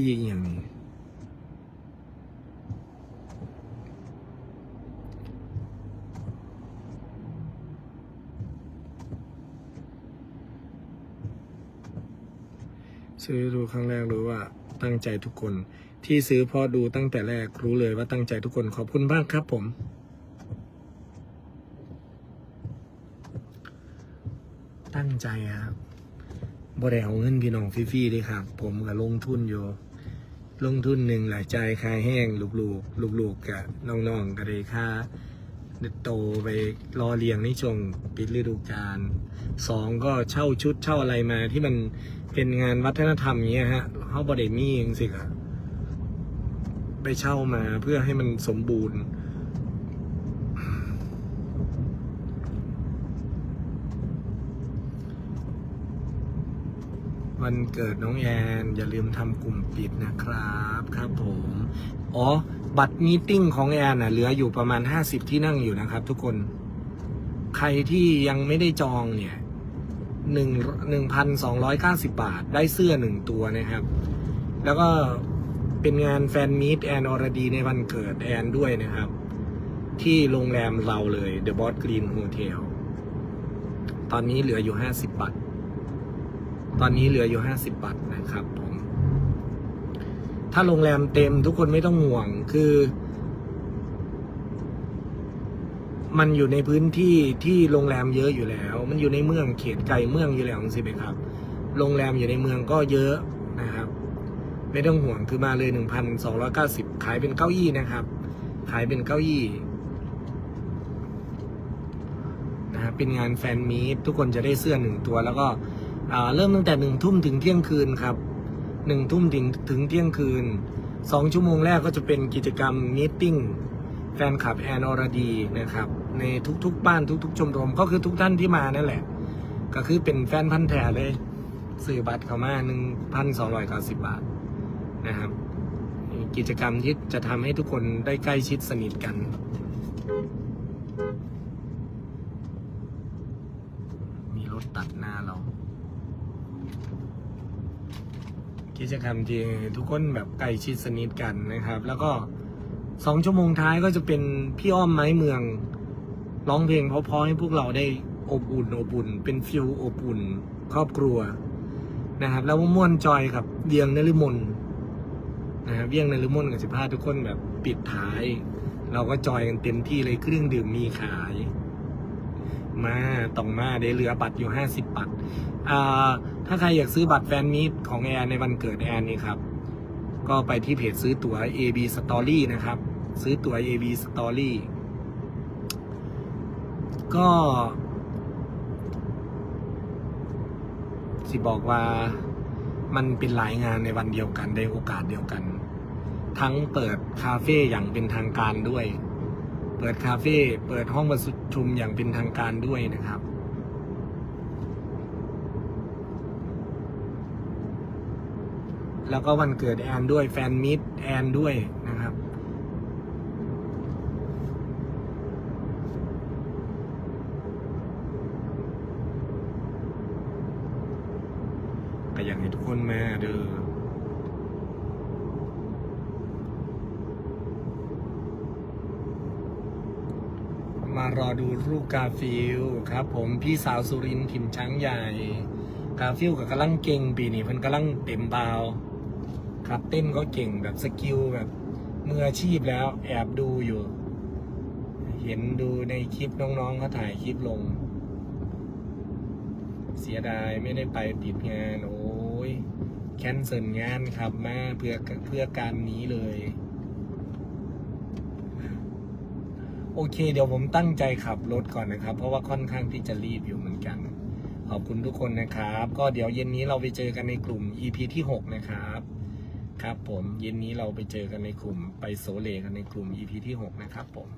ที่อย่างนี้ซื้อดูครั้งแรกรู้ว่าตั้งใจทุกคน ที่ซื้อพอดูตั้งแต่แรกรู้เลยว่าตั้งใจทุกคนขอบคุณมากครับผมตั้งใจครับบ่ได้เอาเงินพี่น้องฟรีๆเลยครับ ผมก็ลงทุนอยู่ ลงทุนหนึ่งหลายใจคายแห้งลูกๆ ลูกๆกับน้องๆก็ได้ค่าโตไปรอเลี้ยงในช่วงปิดฤดูกาลสองก็เช่าชุดเช่าอะไรมาที่มันเป็นงานวัฒนธรรมเงี้ยฮะเขาบอดมีเองสิครับไปเช่ามาเพื่อให้มันสมบูรณ์ วันเกิดน้องแอน อย่าลืมทำกลุ่มปิดนะครับครับผม อ๋อ บัตรมีติ้งของแอนน่ะเหลืออยู่ประมาณ 50 ที่นั่งอยู่นะครับทุกคน ใครที่ยังไม่ได้จองเนี่ยหนึ่งหนึ่งพันสองร้อยเก้าสิบาทได้เสื้อหนึ่งตัวนะครับ แล้วก็เป็นงานแฟนมีตแอนอรดีในวันเกิดแอนด้วยนะครับ ที่โรงแรมเราเลย The Boss Green Hotel ตอนนี้เหลืออยู่50บาท ตอนนี้เหลืออยู่ 50 บาทนะครับผม ถ้าโรงแรมเต็มทุกคนไม่ต้องห่วงคือ มันอยู่ในพื้นที่ที่โรงแรมเยอะอยู่แล้ว มันอยู่ในเมืองเขตไกลเมืองอยู่แล้วสิไหมครับ โรงแรมอยู่ในเมืองก็เยอะนะครับ ไม่ต้องห่วงคือมาเลย 1,290 ขายเป็นเก้าอี้นะครับ ขายเป็นเก้าอี้นะครับเป็นงานแฟนมีตทุกคนจะได้เสื้อหนึ่งตัวแล้วก็ เริ่มตั้งแต่หนึ่งทุ่มถึงเที่ยงคืนครับหนึ่งทุ่มถึงถึงเที่ยงคืนสองชั่วโมงแรกก็จะเป็นกิจกรรมมีตติ้งแฟนคลับแอนอรดีนะครับ ในทุกๆบ้านทุก ๆ ชมรมก็คือทุกท่านที่มานั่นแหละ ก็คือเป็นแฟนพันธ์แท้เลยซื้อบัตรเข้ามาหนึ่งพันสองร้อยเก้าสิบบาทนะครับกิจกรรมที่จะทำให้ทุกคนได้ใกล้ชิดสนิทกัน มีรถตัดหน้าเรา กิจกรรมที่ทุกคนแบบใกล้ชิดสนิทกันนะครับ แล้วก็สองชั่วโมงท้ายก็จะเป็นพี่อ้อมไม้เมืองร้องเพลงเพราะๆให้พวกเราได้อบอุ่นอบอุ่น เป็นฟิลอบอุ่น ครอบครัวนะครับ แล้วม่วนจอยกับเวียงนฤมลนะครับเวียงนฤมลกับสิบห้าทุกคนแบบปิดท้าย เราก็จอยกันเต็มที่เลยเครื่องดื่มมีขาย มาต้องมาได้เหลือบัตรอยู่ห้าสิบบัตรอ่าถ้าใครอยากซื้อบัตรแฟนมีตของแอนในวันเกิดแอนนี่ครับ ก็ไปที่เพจซื้อตั๋ว AB Story นะครับ ซื้อตั๋ว AB Story ก็สิบอกว่ามันเป็นหลายงานในวันเดียวกันในโอกาสเดียวกัน ทั้งเปิดคาเฟ่อย่างเป็นทางการด้วย เปิดคาเฟ่เปิดห้องประชุมอย่างเป็นทางการด้วยนะครับแล้วก็วันเกิดแอนด้วยแฟนมิตรแอนด้วยนะครับ ก็อยากให้ทุกคนมาเด้อ มารอดูรูปกาฟิลครับ ผมพี่สาวสุรินถิ่นช้างใหญ่ กาฟิลกับกำลังเก่งปีนี้เพิ่นกำลังเต็มบาวครับเต้นก็เก่งแบบสกิลแบบมืออาชีพแล้วแอบดูอยู่ เห็นดูในคลิปน้องๆเขาถ่ายคลิปลง เสียดายไม่ได้ไปติดงาน โอ้ยแคนเซิลงานครับมาเพื่อเพื่อการนี้เลย โอเค เดี๋ยวผมตั้งใจขับรถก่อนนะครับ เพราะว่าค่อนข้างที่จะรีบอยู่เหมือนกัน ขอบคุณทุกคนนะครับ ก็เดี๋ยวเย็นนี้เราไปเจอกันในกลุ่ม EP ที่ 6 นะครับ ครับผมเย็นนี้เราไปเจอกันในกลุ่มไปโซเลกันในกลุ่ม EP ที่ 6 นะครับผม